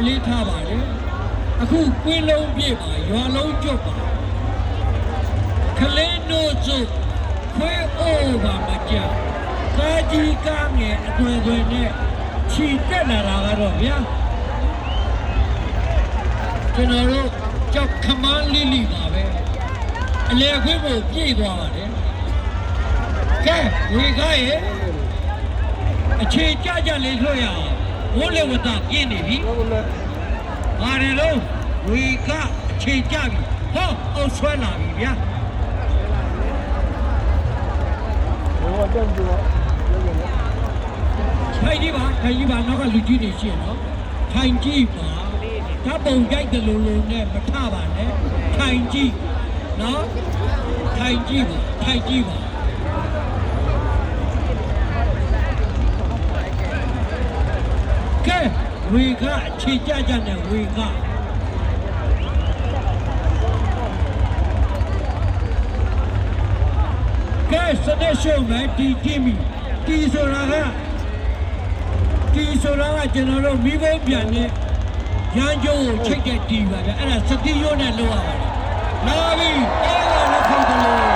အလေးထားပါတယ်အခုကွင်းလုံးပြည့်ပါရွာလုံးကျွတ်ပါခလေးနို့စုခွေးအိုးပါမကြကာကြီးကားငယ်အသွယ်သွယ်နဲ့ခြီတက်လာတာကတော့ဗျာကျွန်တော်တို့ကြောက်ခမန်းလိလိပါပဲအလေခွေးကိုပြည့်သွားပါတယ်ကဲဝေကားရဲ့အခြေကြကြလေးလွှတ်ရအောင် ဝိုးလေဝတပြင်းနေပြီဘာတွေလုံးဝေကအခြေကြပြီဟောအောက်ဆွဲလာပြီဗျာထိုင်ကြည့်ပါထိုင်ကြည့်ပါနောက်ကလူကြီးတွေရှိရနော်ထိုင်ကြည့်ပါဓာတ်ပုံကြိုက်တယ်လို့လို့နဲ့မထပါနဲ့ထိုင်ကြည့်နော်ထိုင်ကြည့်ပါထိုင်ကြည့်ပါ ကဲဝေကအခြေကြကြတဲ့ဝေကကဲစတဲ့ရှုံးမယ်ဒီတိမီဒီဆိုတာကဒီဆိုတာကကျွန်တော်တို့မိဘပြန်နဲ့ရန်ကျုံကိုချိတ်တဲ့ဒီပါဗျအဲ့ဒါစတိရိုးနဲ့လောက်ရပါတယ်လာပြီအဲ့ဒါလည်းခုတ်တယ်လို့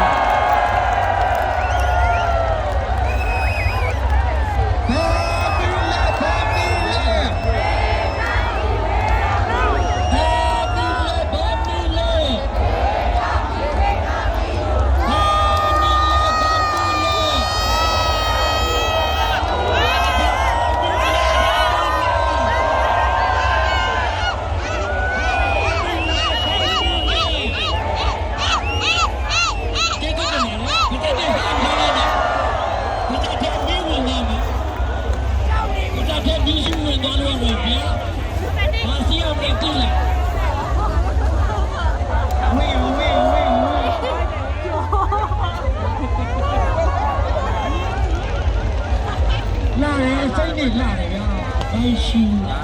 ရဲစိတ်နဲ့လာတယ်ဗျာဘိုင်းရှိလာ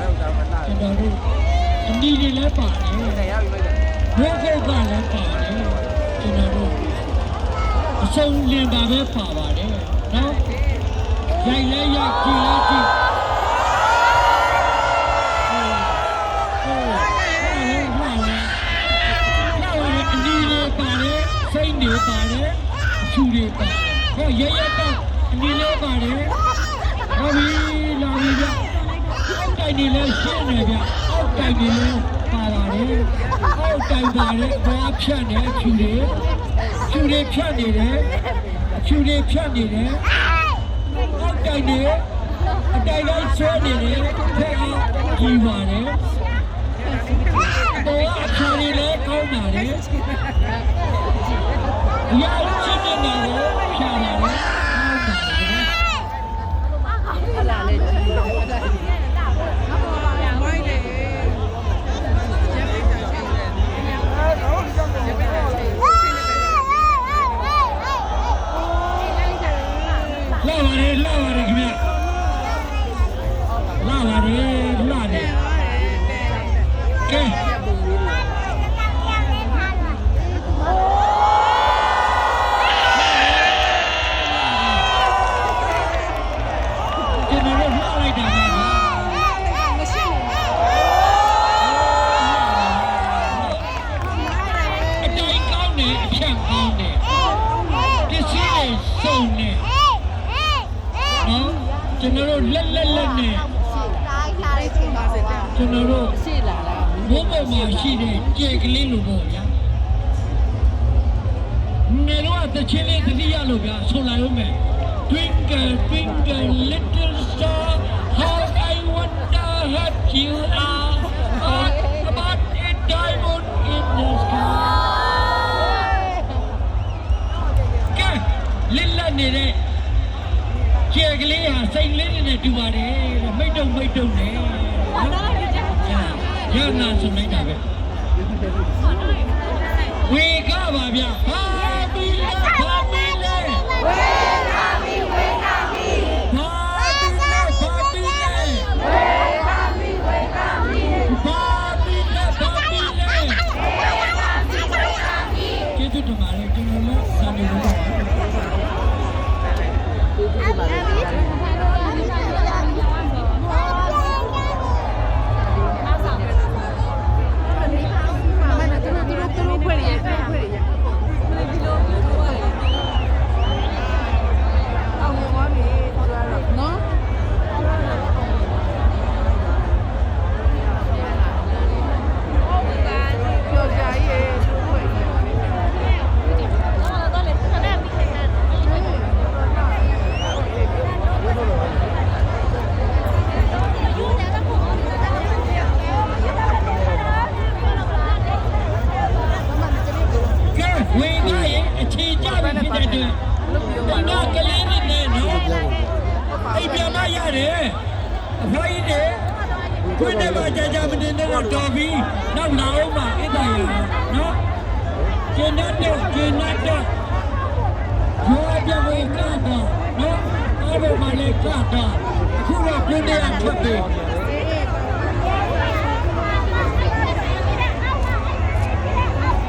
ကျွန်တော်တို့အနီးတွေလည်းပါတယ်ဘိုးကုတ်ကလည်းပါတယ်ကျွန်တော်တို့အစုံလင်တာပဲပါပါတယ်နော်ရိုက်လဲရိုက်ကြည့်လဲကြည့်အနီးတွေပါတယ်စိတ်တွေပါတယ်အဖြူတွေပါတယ်ဟောရရတော့အနီးလေးပါတယ် ဟောပြီလာပြီဗျအောက်တိုင်နေလဲရှင်းနေဗျအောက်တိုင်နေလဲပါပါတယ်အောက်တိုင်ပါတယ်ဘာဖြတ်နေအဖြူတွေဖြူတွေဖြတ်နေတယ်အဖြူတွေဖြတ်နေတယ်အောက်တိုင်နေအတိုင်တိုင်းဆွဲနေတယ်ဖက်ကကြီးပါတယ်တော့အဖြူတွေလည်းကောင်းပါတယ်ရော လာပါလေလာပါလေခင်ဗျလာပါလေလာတယ်ကဲကျွန်တော်တို့လှလိုက်တာပါအတိုင်းကောင်းတယ်အဖြတ်ကောင်းတယ်ပစ္စည်းတွေစုံတယ်နော် ကျွန်တော်တို့လက်လက်လက်နဲ့ကျွန်တော်တို့ရှိလာလားဘုံပေါ်မှာရှိတဲ့ကြဲကလေးလိုပေါ့ဗျာနေတော့တချင်လေးတတိယလို့ဗျာဆိုလာရုံးမယ် Twinkle twinkle little star ကြဲကလေးဟာစိတ်လေးနဲ့တူပါတယ်တဲ့မိတ်တုံမိတ်တုံနဲ့နော်ရနာဆိုလိုက်တာပဲဝေကပါဗျာဟာဘီလာဟာဘီလာဘာဘီလာဘာဘီလာဘာဘီလာဘာဘီလာကျေးဇူးတင်ပါတယ်ကျွန်တော်လည်းစာနေ Abis. ဒီဒီနာကလေးနဲ့နဲ့နော်အိပ်ပြမရတယ်အဖိုင်းတယ်ခွင့်နဲ့ပါကြာကြာမတင်တော့တော်ပြီနောက်လာအောင်ပါအိတ်တိုင်ရနော်ကျင်းတ်တော့ကျင်းတ်တော့ရောပြဝေကတော့နော်အားလုံးမလေးကတော့အခုတော့ပြင်းရထွက်ပြီ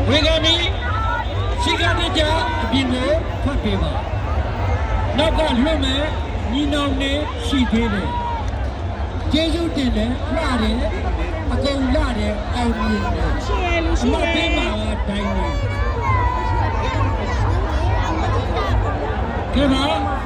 ဝေကနေ ပြေးပါနောက်ကလွတ်မယ်ညီနောင်နေရှိသေးတယ်ကျေးဇူးတင်တယ်လှတယ်အကုန်လှတယ်အောင်မြင်တယ်ရှိရလူအရှိမရပေးမှာကတိုင်းနေကဲပါ